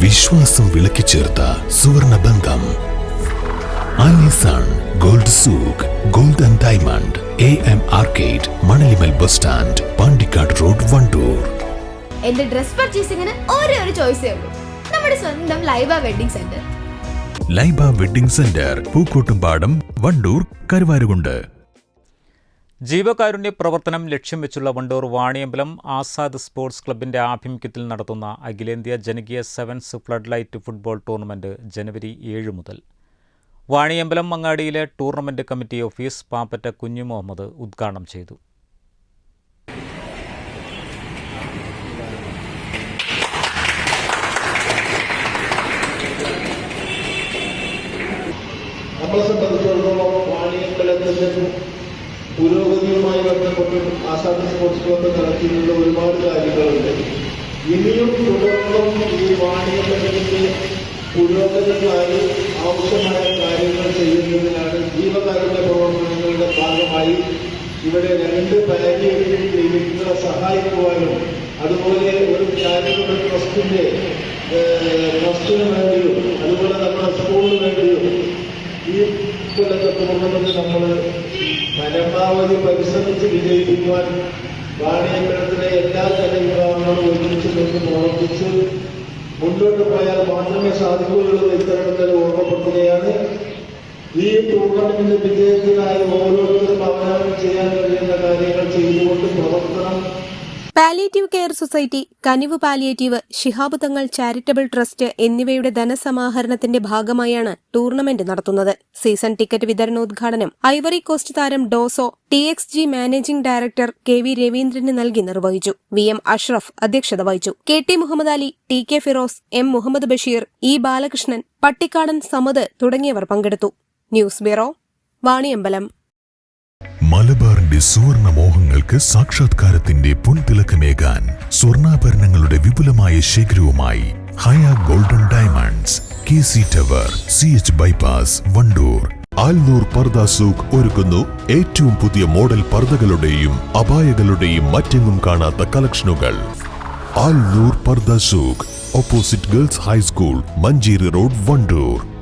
വിശ്വാസം വിളക്കിച്ചേർത്ത സുവർണ ബന്ധം Alison gold souk gold and diamond A M arcade Manalimal bus stand Pandikkad road Wandoor. എന്റെ ഡ്രസ് പർച്ചേസിംഗിന് ഒരേ ഒരു ചോയ്സേ ഉള്ളൂ. നമ്മുടെ സ്വന്തം Laiba wedding centre. Laiba wedding centre Pookkottumpadam Wandoor Karuvarakundu. ജീവകാരുണ്യ പ്രവർത്തനം ലക്ഷ്യം വെച്ചുള്ള വണ്ടൂർ വാണിയമ്പലം ആസാദ് സ്പോർട്സ് ക്ലബിന്റെ ആഭിമുഖ്യത്തിൽ നടത്തുന്ന അഖിലേന്ത്യാ ജനകീയ sevens flood light football tournament ജനുവരി ഏഴ് മുതൽ. Vaniyambalam മങ്ങാടിയിലെ tournament committee office Pappatta Kunju Muhammad ഉദ്ഘാടനം ചെയ്തു. നമ്മളെ സംബന്ധിച്ചിടത്തോളം വാണിയമ്പലത്തിന്റെ പുരോഗതിയുമായി ബന്ധപ്പെട്ട് ആസാദ് സ്പോർട്സ് ക്ലബ് നടത്തിയിട്ടുള്ള ഒരുപാട് കാര്യങ്ങളുണ്ട്. ഇനിയും തുടർന്നും ഈ വാണിജ്യത്തിന്റെ പുരോഗതിക്കായി ആവശ്യമായ കാര്യങ്ങൾ ചെയ്യുന്നതിനാണ് ജീവകാരുണ്യ പ്രവർത്തനങ്ങളുടെ ഭാഗമായി ഇവിടെ രണ്ട് പാലിയേറ്റീവ് ക്ലിനിക്കുകളെ സഹായിക്കുവാനും അതുപോലെ ഒരു ചാരിറ്റബിൾ ട്രസ്റ്റിന്റെ ട്രസ്റ്റിന് വേണ്ടിയും അതുപോലെ നമ്മുടെ സ്കൂളിന് വേണ്ടിയും ഈ കൊല്ലത്തെ ടൂർണമെന്റ് നമ്മൾ പരമാവധി പരിശ്രമിച്ച് വിജയിപ്പിക്കുവാൻ വാണിയമ്പലത്തിലെ എല്ലാ ജനവിഭാഗങ്ങളും ഒരുമിച്ച് നിന്ന് പ്രവർത്തിച്ച് മുന്നോട്ട് പോയാൽ മാത്രമേ സാധിക്കുകയുള്ളൂ ഇത്തരത്തിൽ ഓർമ്മപ്പെടുത്തുകയാണ്. ഈ ടൂർണമെന്റിന്റെ വിജയത്തിനായി ഓരോരുത്തരും അവനവൻ ചെയ്യാൻ കഴിയുന്ന കാര്യങ്ങൾ ചെയ്തുകൊണ്ട് പ്രവർത്തനം palliative care society Kanivu palliative Shihab Thangal charitable trust എന്നിവയുടെ ധനസമാഹരണത്തിന്റെ ഭാഗമായാണ് ടൂർണമെന്റ് നടത്തുന്നത്. സീസൺ ടിക്കറ്റ് വിതരണോദ്ഘാടനം ഐവറി കോസ്റ്റ് താരം Dosso T X G managing director K V രവീന്ദ്രന് നൽകി നിർവഹിച്ചു. വി എം അഷ്റഫ് അധ്യക്ഷത വഹിച്ചു. K T Muhammad Ali T K Firos M Muhammad Basheer E Balakrishnan Pattikkadan Samad തുടങ്ങിയവർ പങ്കെടുത്തു. News bureau Vaniyambalam. മലബാറിന്റെ സുവർണ മോഹങ്ങൾക്ക് സാക്ഷാത്കാരത്തിന്റെ പൊൻതിളക്കമേകാൻ സ്വർണാഭരണങ്ങളുടെ വിപുലമായ ശേഖരവുമായി Haya golden diamonds K C tower C H bypass Wandoor. Alnoor Parda Souq ഒരുക്കുന്നു. ഏറ്റവും പുതിയ മോഡൽ പർദകളുടെയും അപായകളുടെയും മറ്റെങ്ങും കാണാത്ത കളക്ഷനുകൾ. Alnoor pardah souk opposite girls high school Manjeri road Wandoor.